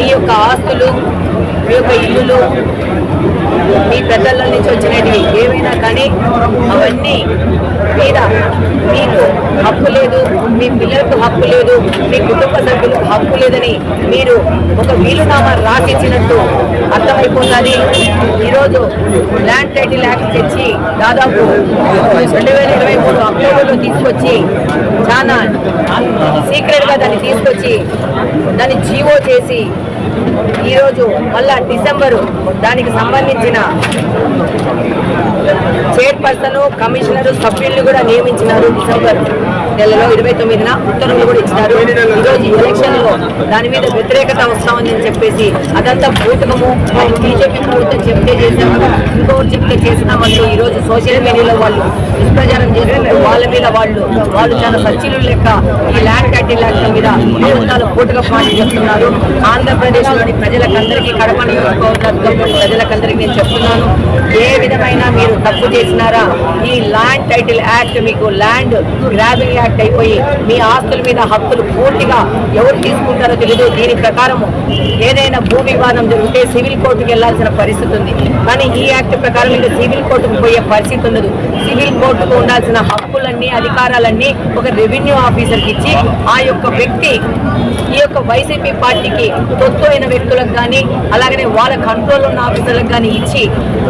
మీ యొక్క ఆస్తులు మీ యొక్క ఇల్లులు మీ పెద్దల నుంచి వచ్చినవి ఏమైనా కానీ అవన్నీ మీద మీకు హక్కు లేదు మీ పిల్లలకు హక్కు లేదు మీ కుటుంబ సభ్యులకు హక్కు లేదని మీరు ఒక వీలునామా రాసిచ్చినట్టు అర్థమైపోతుంది. ఈరోజు ల్యాండ్ టైటిల్ యాక్ట్ తెచ్చి దాదాపు రెండు వేల ఇరవై మూడు అక్టోబర్లో తీసుకొచ్చి చాలా సీక్రెట్గా దాన్ని తీసుకొచ్చి దాన్ని జీవో చేసి ఈరోజు మళ్ళా డిసెంబరు దానికి సంబంధించిన చైర్పర్సన్ కమిషనర్ సభ్యుల్ని కూడా నియమించినారు డిసెంబర్ నెలలో ఇరవై తొమ్మిదిన ఉత్తర్వులు కూడా ఇచ్చినారు. ఈరోజు ఎలక్షన్లో దాని మీద వ్యతిరేకత వస్తామని చెప్పేసి అదంతా బూటకము బీజేపీ ప్రభుత్వం చెప్తే చేసాము ఇంకొకటి చెప్తే చేసినామంటూ ఈ రోజు సోషల్ మీడియాలో వాళ్ళు దుష్ప్రచారం చేస్తున్నారు. వాళ్ళ మీద వాళ్ళు వాళ్ళు చాలా సచివులు లెక్క ఈ ల్యాండ్ టైటిల్ యాక్ట్ మీద విధాలు పాటు చెప్తున్నారు ఆంధ్రప్రదేశ్ ఆంధ్రప్రదేశ్లోని ప్రజలకందరికీ కడప నియోజకవర్గంలోని ప్రజలకందరికీ నేను చెప్తున్నాను ఏ విధమైన మీరు తప్పు చేసినారా? ఈ ల్యాండ్ టైటిల్ యాక్ట్ మీకు ల్యాండ్ గ్రాబింగ్ యాక్ట్ అయిపోయి మీ ఆస్తుల మీద హక్కులు పూర్తిగా ఎవరు తీసుకుంటారో తెలియదు దీని ప్రకారం ఏదైనా భూ వివాదం జరిగితే సివిల్ కోర్టుకు వెళ్ళాల్సిన పరిస్థితి ఉంది. కానీ ఈ యాక్ట్ ప్రకారం ఇంకా సివిల్ కోర్టుకు పోయే పరిస్థితి ఉండదు. సివిల్ కోర్టుకు ఉండాల్సిన హక్కులన్నీ అధికారాలన్నీ ఒక రెవెన్యూ ఆఫీసర్కి ఇచ్చి ఆ యొక్క వ్యక్తి ఈ యొక్క వైసీపీ పార్టీకి తొత్తు అయిన వ్యక్తులకు కానీ అలాగనే వాళ్ళ కంట్రోల్ ఉన్న ఆఫీసర్లకు కానీ ఇచ్చి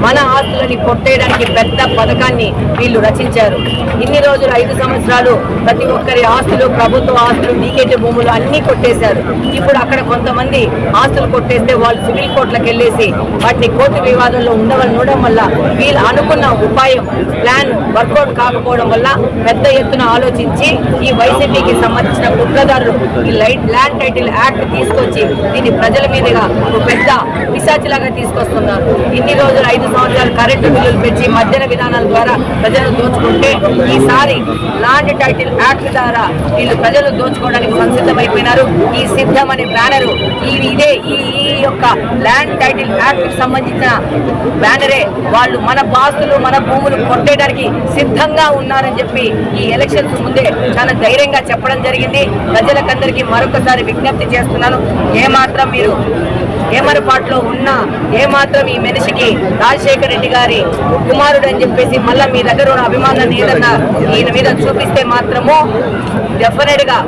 మన ఆస్తులని కొట్టేయడానికి పెద్ద పథకాన్ని వీళ్ళు రచించారు. ఇన్ని రోజులు ఐదు సంవత్సరాలు ప్రతి ఒక్కరి ఆస్తులు ప్రభుత్వ ఆస్తులు డీకేటీ భూములు అన్నీ కొట్టేశారు. ఇప్పుడు అక్కడ కొంతమంది ఆస్తులు కొట్టేస్తే వాళ్ళు సివిల్ కోర్టులకు వెళ్ళేసి వాటిని కోర్టు వివాదంలో ఉండవని ఉండడం వల్ల వీళ్ళు అనుకున్న ఉపాయం ప్లాన్ వర్కౌట్ కాకపోవడం వల్ల పెద్ద ఎత్తున ఆలోచించి ఈ వైసీపీకి సంబంధించిన కుట్రదారులు ఈ లైట్ ల్యాండ్ టైటిల్ యాక్ట్ తీసుకొచ్చి దీన్ని ప్రజల మీదుగా ఒక పెద్ద పిశాచిలాగా తీసుకొస్తున్నారు. ఇన్ని రోజులు ఐదు సంవత్సరాలు కరెంటు బిల్లులు పెంచి మధ్యన విధానాల ద్వారా ప్రజలను దోచుకుంటే ఈసారి లాండ్ టైటిల్ యాక్ట్ ద్వారా వీళ్ళు ప్రజలు దోచుకోవడానికి సంసిద్ధమైపోయినారు. ఈ సిద్ధం అనే బ్యానరు ఈ ఇదే ఈ ఈ యొక్క ల్యాండ్ టైటిల్ యాక్ట్ సంబంధించిన బ్యానరే వాళ్ళు మన బాస్తులు మన భూములు కొట్టేయడానికి సిద్ధంగా ఉన్నారని చెప్పి ఈ ఎలక్షన్స్ ముందే చాలా ధైర్యంగా చెప్పడం జరిగింది. ప్రజలకందరికీ మరొకసారి విజ్ఞప్తి చేస్తున్నాను. ఏమాత్రం మీరు ఏమరపాట్లో ఉన్నా ఏమాత్రం ఈ మనిషికి రాజశేఖర రెడ్డి గారి కుమారుడు అని చెప్పేసి మళ్ళీ మీ దగ్గర ఉన్న అభిమానాన్ని ఏదన్నా ఈయన మీద చూపిస్తే మాత్రము డెఫినెట్గా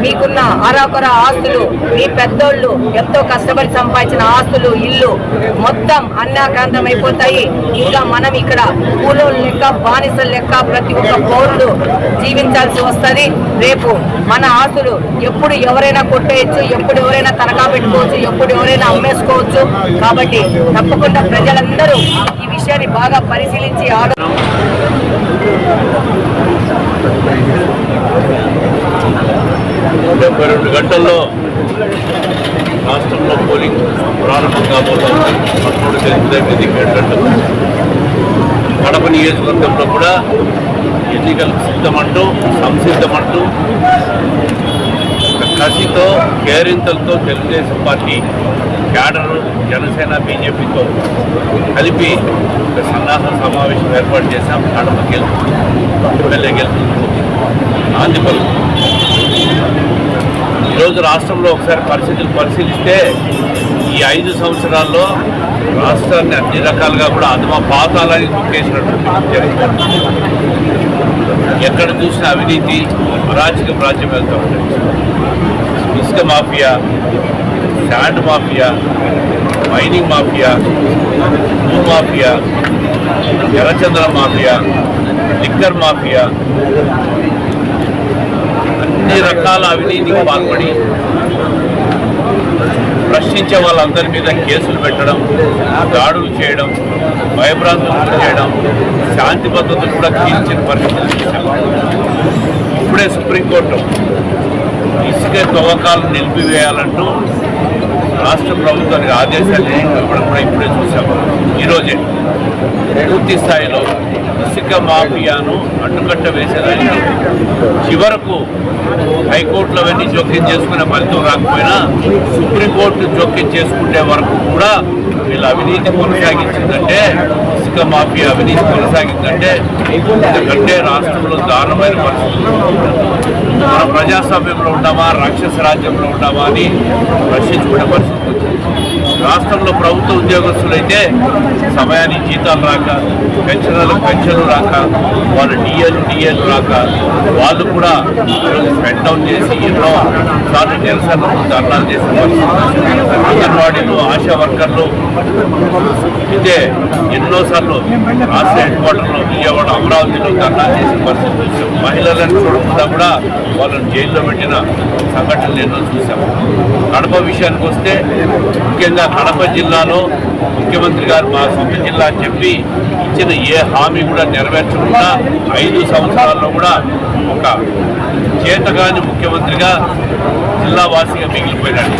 మీకున్న అరాకొర ఆస్తులు మీ పెద్దోళ్ళు ఎంతో కష్టపడి సంపాదించిన ఆస్తులు ఇల్లు మొత్తం అన్నాకాంతం అయిపోతాయి. ఇంకా మనం ఇక్కడ కూలోళ్ళు లెక్క బానిసల లెక్క ప్రతి ఒక్క పౌరుడు జీవించాల్సి వస్తుంది. రేపు మన ఆస్తులు ఎప్పుడు ఎవరైనా కొట్టేయచ్చు ఎప్పుడు ఎవరైనా తనఖా పెట్టుకోవచ్చు ఎప్పుడు ఎవరైనా అమ్మే చేసుకోవచ్చు. కాబట్టి తప్పకుండా ప్రజలందరూ ఈ విషయాన్ని బాగా పరిశీలించి ఆడ డెబ్బై రెండు గంటల్లో రాష్ట్రంలో పోలింగ్ ప్రారంభం కాబోతోంది. పదమూడు తెలిసిన కడప నియోజకవర్గంలో కూడా ఎన్నికలకు సిద్ధమంటూ సంసిద్ధమంటూ కసితో కేరింతలతో తెలుగుదేశం పార్టీ క్యాడర్ జనసేన బీజేపీతో కలిపి ఒక సన్నాహ సమావేశం ఏర్పాటు చేశాం. కడప గెలుపు ఎమ్మెల్యే గెలుపు. నాంది పలుకు ఈరోజు రాష్ట్రంలో ఒకసారి పరిస్థితులు పరిశీలిస్తే ఈ ఐదు సంవత్సరాల్లో రాష్ట్రాన్ని అన్ని రకాలుగా కూడా అధమ పాతాలని తొక్కేసినటువంటి జరిగింది ఎక్కడ చూసిన అవినీతి అరాచక రాజ్యం వెళ్తూ ఉంటుంది. ఇసుక mafia sand mafia mining mafia భూ మాఫియా ఎర్రచంద్ర మాఫియా లిక్కర్ మాఫియా అన్ని రకాల అవినీతికి పాల్పడి ప్రశ్నించే వాళ్ళందరి మీద కేసులు పెట్టడం దాడులు చేయడం భయభ్రాంతులు చేయడం శాంతి భద్రతలు కూడా క్షీణించిన పరిస్థితులు చూశాం. ఇప్పుడే సుప్రీంకోర్టు ఇసుక తవ్వకాలను నిలిపివేయాలంటూ రాష్ట్ర ప్రభుత్వానికి ఆదేశాలు ఇవ్వడం కూడా ఇప్పుడే చూసాము. ఈరోజే పూర్తి స్థాయిలో ఇసుక మాఫియాను అడ్డుకట్ట వేసేదానికి చివరకు హైకోర్టులో అవన్నీ జోక్యం చేసుకునే ఫలితం రాకపోయినా సుప్రీంకోర్టు జోక్యం చేసుకునే వరకు కూడా వీళ్ళు అవినీతి కొనసాగించిందంటే ఇసుక మాఫియా అవినీతి కొనసాగిందంటే ఎందుకంటే రాష్ట్రంలో దారుణమైన పరిస్థితులు మన ప్రజాస్వామ్యంలో ఉన్నామా రాక్షస రాజ్యంలో ఉన్నామా అని ప్రశ్నించుకునే పరిస్థితి. రాష్ట్రంలో ప్రభుత్వ ఉద్యోగస్తులైతే సమయానికి జీతాలు రాక పెన్షన్లు పెన్షన్లు రాక వాళ్ళ డిఎల్ డిఎల్ రాక వాళ్ళు కూడా ఈరోజు స్పెండ్ డౌన్ చేసి ఎన్నో సార్లు నిరసన ధర్నాలు చేసిన అంగన్వాడీలు ఆశా వర్కర్లు అయితే ఎన్నోసార్లు రాష్ట్ర హెడ్ క్వార్టర్లో విజయవాడ అమరావతిలో ధర్నాలు చేసిన పరిస్థితి చూసాం. మహిళలను చూడకుండా కూడా వాళ్ళని జైల్లో పెట్టిన సంఘటనలు ఎన్నో చూసాం కడప విషయానికి వస్తే ముఖ్యంగా కడప జిల్లాలో ముఖ్యమంత్రి గారు మా సొంత జిల్లా అని చెప్పి ఇచ్చిన ఏ హామీ కూడా నెరవేర్చకుండా ఐదు సంవత్సరాల్లో కూడా ఒక చేతగాని ముఖ్యమంత్రిగా జిల్లా వాసిగా మిగిలిపోయినాడు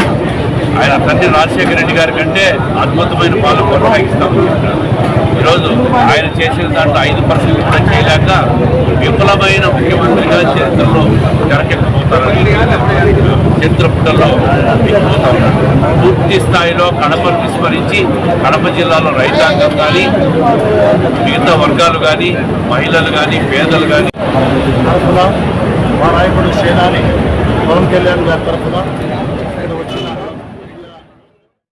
ఆయన తండ్రి రాజశేఖర రెడ్డి గారి కంటే అద్భుతమైన పాలన కొనసాగిస్తాం ఈరోజు ఆయన చేసిన దాంట్లో ఐదు పర్సెంట్ కూడా చేయలేక విఫలమైన ముఖ్యమంత్రిగా చరిత్రలో తెరకెక్కబోతారని చరిత్ర పుటల్లో పూర్తి స్థాయిలో కడపను విస్మరించి కడప జిల్లాలో రైతాంగం కానీ మిగతా వర్గాలు కానీ మహిళలు కానీ పేదలు కానీ. మా నాయకుడు సేనాని పవన్ కళ్యాణ్ గారి తరఫున